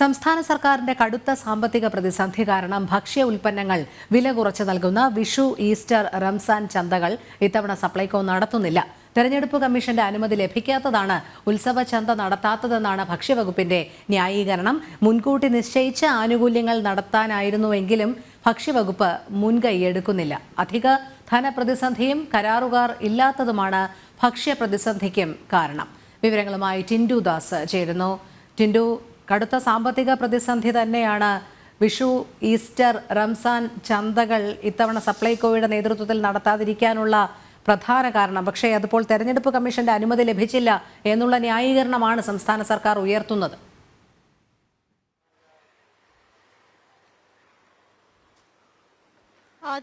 സംസ്ഥാന സർക്കാരിന്റെ കടുത്ത സാമ്പത്തിക പ്രതിസന്ധി കാരണം ഭക്ഷ്യ ഉൽപ്പന്നങ്ങൾ വില കുറച്ച് നൽകുന്ന വിഷു ഈസ്റ്റർ റംസാൻ ചന്തകൾ ഇത്തവണ സപ്ലൈകോ നടത്തുന്നില്ല. തെരഞ്ഞെടുപ്പ് കമ്മീഷന്റെ അനുമതി ലഭിക്കാത്തതാണ് ഉത്സവ ചന്ത നടത്താത്തതെന്നാണ് ഭക്ഷ്യവകുപ്പിന്റെ ന്യായീകരണം. മുൻകൂട്ടി നിശ്ചയിച്ച ആനുകൂല്യങ്ങൾ നടത്താനായിരുന്നുവെങ്കിലും ഭക്ഷ്യവകുപ്പ് മുൻകൈയെടുക്കുന്നില്ല അധിക ധനപ്രതിസന്ധിയും കരാറുകാർ ഇല്ലാത്തതുമാണ് ഭക്ഷ്യപ്രതിസന്ധിക്കും കാരണം. വിവരങ്ങളുമായി ടിൻഡു ദാസ് ചേരുന്നു. ടിൻഡു കടുത്ത സാമ്പത്തിക പ്രതിസന്ധി തന്നെയാണ് വിഷു ഈസ്റ്റർ റംസാൻ ചന്തകൾ ഇത്തവണ സപ്ലൈകോയുടെ നേതൃത്വത്തിൽ നടത്താതിരിക്കാനുള്ള പ്രധാന കാരണം. പക്ഷേ അതിപ്പോൾ തെരഞ്ഞെടുപ്പ് കമ്മീഷന്റെ അനുമതി ലഭിച്ചില്ല എന്നുള്ള ന്യായീകരണമാണ് സംസ്ഥാന സർക്കാർ ഉയർത്തുന്നത്.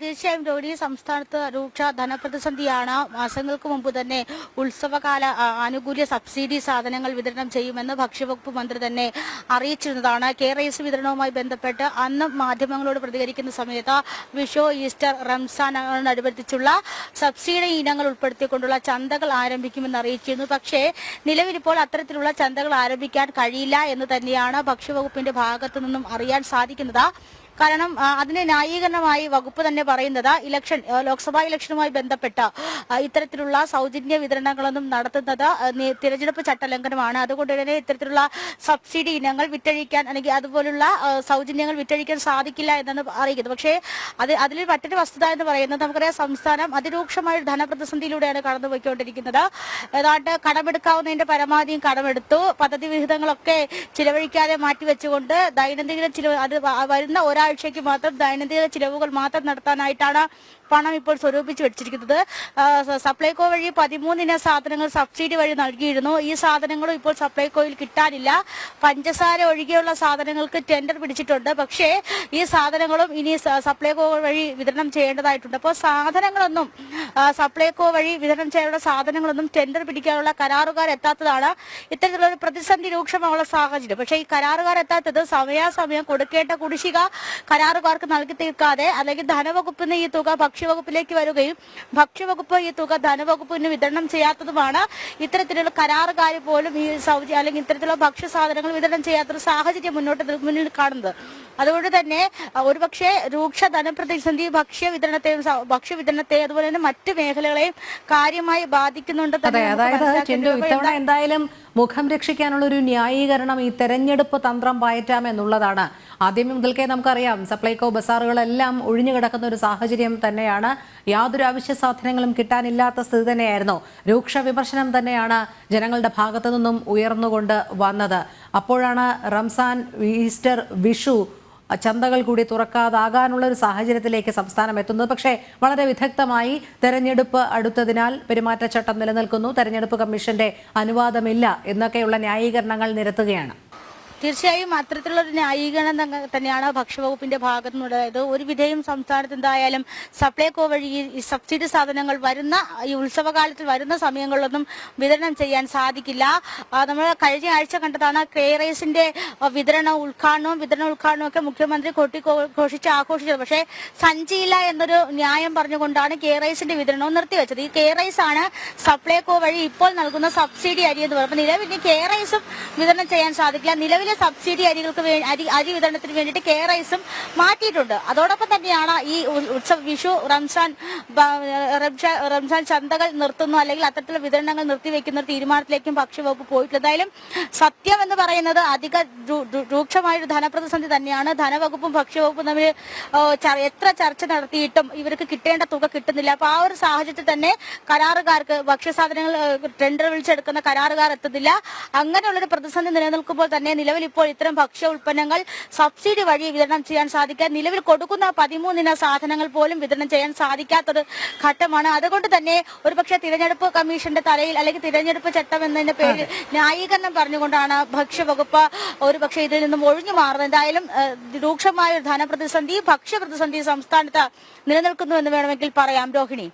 തീർച്ചയായും രോഹിണി സംസ്ഥാനത്ത് രൂക്ഷ ധനപ്രതിസന്ധിയാണ്. മാസങ്ങൾക്ക് മുമ്പ് തന്നെ ഉത്സവകാല ആനുകൂല്യ സബ്സിഡി സാധനങ്ങൾ വിതരണം ചെയ്യുമെന്ന് ഭക്ഷ്യവകുപ്പ് മന്ത്രി തന്നെ അറിയിച്ചിരുന്നതാണ്. കെ റൈസ് വിതരണവുമായി ബന്ധപ്പെട്ട് അന്ന് മാധ്യമങ്ങളോട് പ്രതികരിക്കുന്ന സമയത്ത് വിഷോ ഈസ്റ്റർ റംസാനോടനുബന്ധിച്ചുള്ള സബ്സിഡി ഇനങ്ങൾ ഉൾപ്പെടുത്തിക്കൊണ്ടുള്ള ചന്തകൾ ആരംഭിക്കുമെന്ന് അറിയിച്ചിരുന്നു. പക്ഷേ നിലവിലിപ്പോൾ അത്തരത്തിലുള്ള ചന്തകൾ ആരംഭിക്കാൻ കഴിയില്ല എന്ന് തന്നെയാണ് ഭക്ഷ്യവകുപ്പിന്റെ ഭാഗത്തു നിന്നും അറിയാൻ സാധിക്കുന്നത്. കാരണം അതിന് ന്യായീകരണമായി വകുപ്പ് തന്നെ പറയുന്നത് ഇലക്ഷൻ ലോക്സഭാ ഇലക്ഷനുമായി ബന്ധപ്പെട്ട ഇത്തരത്തിലുള്ള സൗജന്യ വിതരണങ്ങളൊന്നും നടത്തുന്നത് തിരഞ്ഞെടുപ്പ് ചട്ടലംഘനമാണ്. അതുകൊണ്ട് തന്നെ ഇത്തരത്തിലുള്ള സബ്സിഡി ഇനങ്ങൾ വിറ്റഴിക്കാൻ അല്ലെങ്കിൽ അതുപോലുള്ള സൗജന്യങ്ങൾ വിറ്റഴിക്കാൻ സാധിക്കില്ല എന്നാണ് അറിയിക്കുന്നത്. പക്ഷേ അത് അതിൽ മറ്റൊരു വസ്തുത എന്ന് പറയുന്നത് നമുക്കറിയാം സംസ്ഥാനം അതിരൂക്ഷമായ ഒരു ധനപ്രതിസന്ധിയിലൂടെയാണ് കടന്നുപോയിക്കൊണ്ടിരിക്കുന്നത്. ഏതാണ്ട് കടമെടുക്കാവുന്നതിന്റെ പരമാവധിയും കടമെടുത്തു. പദ്ധതി വിഹിതങ്ങളൊക്കെ ചിലവഴിക്കാതെ മാറ്റിവെച്ചുകൊണ്ട് ദൈനംദിന ചില അത് വരുന്ന വരുന്ന ഒരാഴ്ചയ്ക്ക് മാത്രം ദൈനംദിന ചിലവുകൾ മാത്രം നടത്താനായിട്ടാണ് പണം ഇപ്പോൾ സ്വരൂപിച്ച് വെച്ചിരിക്കുന്നത്. സപ്ലൈകോ വഴി പതിമൂന്നിന സാധനങ്ങൾ സബ്സിഡി വഴി നൽകിയിരുന്നു. ഈ സാധനങ്ങളും ഇപ്പോൾ സപ്ലൈകോയിൽ കിട്ടാനില്ല. പഞ്ചസാര ഒഴികെയുള്ള സാധനങ്ങൾക്ക് ടെൻഡർ പിടിച്ചിട്ടുണ്ട്. പക്ഷേ ഈ സാധനങ്ങളും ഇനി സപ്ലൈകോ വഴി വിതരണം ചെയ്യേണ്ടതായിട്ടുണ്ട്. അപ്പോൾ സാധനങ്ങളൊന്നും സപ്ലൈകോ വഴി വിതരണം ചെയ്യാനുള്ള സാധനങ്ങളൊന്നും ടെൻഡർ പിടിക്കാനുള്ള കരാറുകാർ എത്താത്തതാണ് ഇത്തരത്തിലുള്ള പ്രതിസന്ധി രൂക്ഷമായുള്ള സാഹചര്യം. പക്ഷേ ഈ കരാറുകാർ എത്താത്തത് സമയാസമയം കൊടുക്കേണ്ട കുടിശ്ശിക കരാറുകാർക്ക് നൽകി തീർക്കാതെ അല്ലെങ്കിൽ ധനവകുപ്പിന് ഈ തുക ഭക്ഷ്യവകുപ്പിലേക്ക് വരികയും ഭക്ഷ്യവകുപ്പ് ഈ തുക ധനവകുപ്പിന് വിതരണം ചെയ്യാത്തതുമാണ് ഇത്തരത്തിലുള്ള കരാറുകാർ പോലും ഈ സൗജ അല്ലെങ്കിൽ ഇത്തരത്തിലുള്ള ഭക്ഷ്യ സാധനങ്ങൾ വിതരണം ചെയ്യാത്തൊരു സാഹചര്യം മുന്നോട്ട് മുന്നിൽ കാണുന്നത്. അതുകൊണ്ട് തന്നെ ഒരുപക്ഷെ രൂക്ഷ ധനപ്രതിസന്ധി ഭക്ഷ്യ വിതരണത്തെയും ഭക്ഷ്യ വിതരണത്തെ അതുപോലെ തന്നെ മറ്റ് മേഖലകളെയും കാര്യമായി ബാധിക്കുന്നുണ്ട് അതായത് മനസ്സിലാക്കേണ്ടി ചിന്തു ഇത്തവണ എന്തായാലും മുഖം രക്ഷിക്കാനുള്ള ഒരു ന്യായീകരണം ഈ തെരഞ്ഞെടുപ്പ് തന്ത്രം പയറ്റാം എന്നുള്ളതാണ്. ആദ്യം മുതൽക്കേ നമുക്കറിയാം സപ്ലൈകോ ബസാറുകളെല്ലാം ഒഴിഞ്ഞു കിടക്കുന്ന ഒരു സാഹചര്യം തന്നെയാണ്. യാതൊരു അവശ്യ സാധനങ്ങളും കിട്ടാനില്ലാത്ത സ്ഥിതി തന്നെയായിരുന്നു. രൂക്ഷ വിമർശനം തന്നെയാണ് ജനങ്ങളുടെ ഭാഗത്തു നിന്നും ഉയർന്നുകൊണ്ട് വന്നത്. അപ്പോഴാണ് റംസാൻ ഈസ്റ്റർ വിഷു ചന്തകൾ കൂടി തുറക്കാതാകാനുള്ള ഒരു സാഹചര്യത്തിലേക്ക് സംസ്ഥാനം എത്തുന്നത്. പക്ഷേ വളരെ വിദഗ്ധമായി തെരഞ്ഞെടുപ്പ് അടുത്തതിനാൽ പെരുമാറ്റച്ചട്ടം നിലനിൽക്കുന്നു. തെരഞ്ഞെടുപ്പ് കമ്മീഷന്റെ അനുവാദമില്ല എന്നൊക്കെയുള്ള ന്യായീകരണങ്ങൾ നിരത്തുകയാണ്. തീർച്ചയായും അത്തരത്തിലുള്ള ഒരു ന്യായീകരണം തന്നെയാണ് ഭക്ഷ്യവകുപ്പിന്റെ ഭാഗത്തു നിന്നുണ്ടായത് ഒരു വിധേയം സംസ്ഥാനത്ത് എന്തായാലും സപ്ലൈകോ വഴി ഈ- സബ്സിഡി സാധനങ്ങൾ വരുന്ന ഈ ഉത്സവകാലത്തിൽ വരുന്ന സമയങ്ങളിലൊന്നും വിതരണം ചെയ്യാൻ സാധിക്കില്ല. നമ്മൾ കഴിഞ്ഞ ആഴ്ച കണ്ടതാണ് ക്രേറൈസിന്റെ വിതരണ ഉദ്ഘാടനവും വിതരണ ഉദ്ഘാടനവും ഒക്കെ മുഖ്യമന്ത്രി കൊട്ടി ഘോഷിച്ച് ആഘോഷിച്ചത്. പക്ഷേ സഞ്ചിയില്ല എന്നൊരു ന്യായം പറഞ്ഞുകൊണ്ടാണ് കെ റൈസിന്റെ വിതരണവും നിർത്തിവെച്ചത്. ഈ കെ റൈസ് ആണ് സപ്ലൈകോ വഴി ഇപ്പോൾ നൽകുന്ന സബ്സിഡി അരി എന്ന് പറയുമ്പോൾ നിലവിൽ കെ റൈസും വിതരണം ചെയ്യാൻ സാധിക്കില്ല. നിലവിലെ സബ്സിഡി അരികൾക്ക് അരി അരി വിതരണത്തിന് വേണ്ടിയിട്ട് കെ റൈസും മാറ്റിയിട്ടുണ്ട്. അതോടൊപ്പം തന്നെയാണ് ഈ ഉത്സവ വിഷു റംസാൻ റംസാൻ ചന്തകൾ നിർത്തുന്നു അല്ലെങ്കിൽ അത്തരത്തിലുള്ള വിതരണങ്ങൾ നിർത്തിവെക്കുന്ന തീരുമാനത്തിലേക്കും ഭക്ഷ്യവകുപ്പ് പോയിട്ടില്ല എന്തായാലും സത്യം എന്ന് പറയുന്നത് അധിക രു- രു- രൂക്ഷമായ ധനപ്രതിസന്ധി തന്നെയാണ്. ധനവകുപ്പും ഭക്ഷ്യവകുപ്പും തമ്മിൽ എത്ര ചർച്ച നടത്തിയിട്ടും ഇവർക്ക് കിട്ടേണ്ട തുക കിട്ടുന്നില്ല. അപ്പൊ ആ ഒരു സാഹചര്യത്തിൽ തന്നെ കരാറുകാർക്ക് ഭക്ഷ്യസാധനങ്ങൾ ടെൻഡർ വിളിച്ചെടുക്കുന്ന കരാറുകാർ എത്തുന്നില്ല. അങ്ങനെയുള്ളൊരു പ്രതിസന്ധി നിലനിൽക്കുമ്പോൾ തന്നെ നിലവിൽ ഇപ്പോൾ ഇത്തരം ഭക്ഷ്യ ഉൽപ്പന്നങ്ങൾ സബ്സിഡി വഴി വിതരണം ചെയ്യാൻ സാധിക്കാൻ നിലവിൽ കൊടുക്കുന്ന പതിമൂന്നിന സാധനങ്ങൾ പോലും വിതരണം ചെയ്യാൻ സാധിക്കാത്തൊരു ഘട്ടമാണ്. അതുകൊണ്ട് തന്നെ ഒരുപക്ഷെ തിരഞ്ഞെടുപ്പ് കമ്മീഷന്റെ തലയിൽ അല്ലെങ്കിൽ തിരഞ്ഞെടുപ്പ് ചട്ടം എന്നതിന്റെ പേരിൽ ന്യായീകരണം പറഞ്ഞുകൊണ്ടാണ് ഭക്ഷ്യവകുപ്പ് ഒരുപക്ഷെ ഇതിൽ നിന്നും ഒഴിഞ്ഞു മാറുന്നത്. എന്തായാലും രൂക്ഷമായ ഒരു ധനപ്രതിസന്ധി ഭക്ഷ്യപ്രതിസന്ധി സംസ്ഥാനത്ത് നിലനിൽക്കുന്നു എന്ന് വേണമെങ്കിൽ പറയാം. രോഹിണി.